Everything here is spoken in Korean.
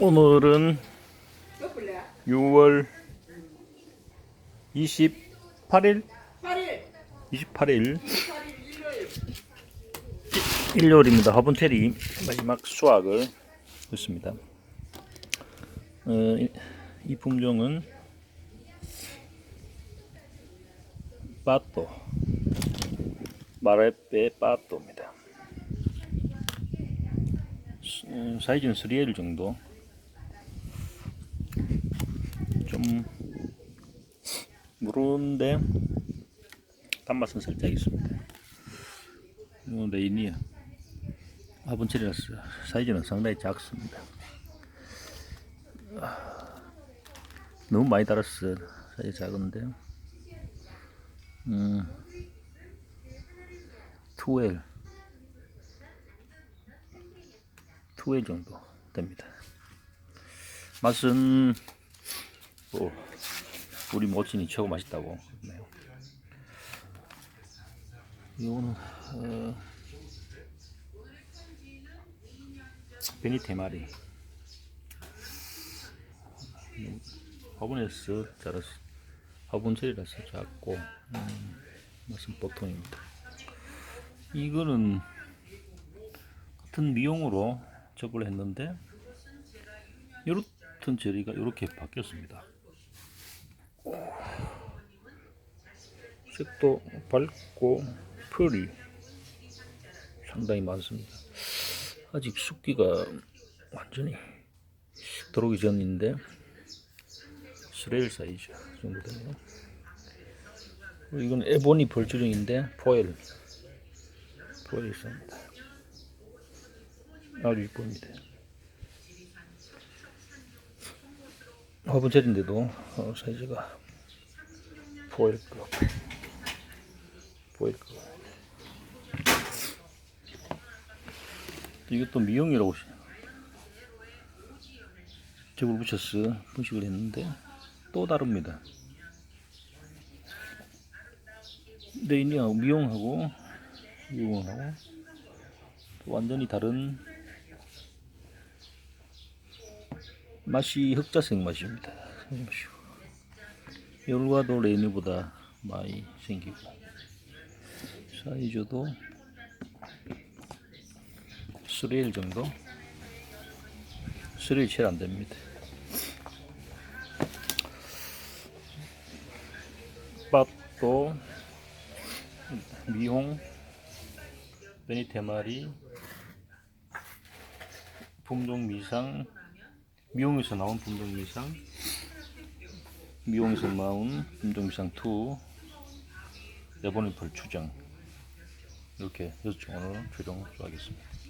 오늘은 6월 28일 8일, 28일 8일 일요일. 일요일입니다. 화분테리 마지막 수확을 했습니다. 어, 이, 이 품종은 빠또 마레페 빠또입니다. 수- 어, 사이즈는 3L 정도 좀 무른데 단맛은 살짝 있습니다. 이건 레이니아 화분체리라서 사이즈는 상당히 작습니다. 아, 너무 많이 달았어. 사이즈 작은데. 음, 2L. 2L 정도 됩니다. 맛은 뭐 우리 모친이 최고 맛있다고. 그러네요. 이거는 어, 베니 테마리. 화분에서 자랐어 화분철이라서 작고 음, 맛은 보통입니다. 이거는 같은 미용으로 접을 했는데 이렇던 재리가 이렇게 바뀌었습니다 색도 밝고 펄이 상당히 많습니다 아직 숙기가 완전히 들어오기 전인데 스레일 사이즈 정도 되네요. 이건 에보니 벌주령인데 포엘 있습니다. 아주 이쁩니다. 화분젤인데도 어, 사이즈가 포엘급 포엘급 이것도 미용이라고 접을 붙였어 분식을 했는데 또 다릅니다. 레인이하고 미용하고 미용하고 또 완전히 다른 맛이 흑자색 맛입니다. 열과도 레인보다 많이 생기고 사이즈도 3일 정도 3일 채 안됩니다 밭도 미홍 베니테마리 품종 미상 미용에서 나온 품종 미상 미용에서 나온 품종 미상 2 레보니펄 추정. 이렇게 여섯 종 오늘 최종 수하겠습니다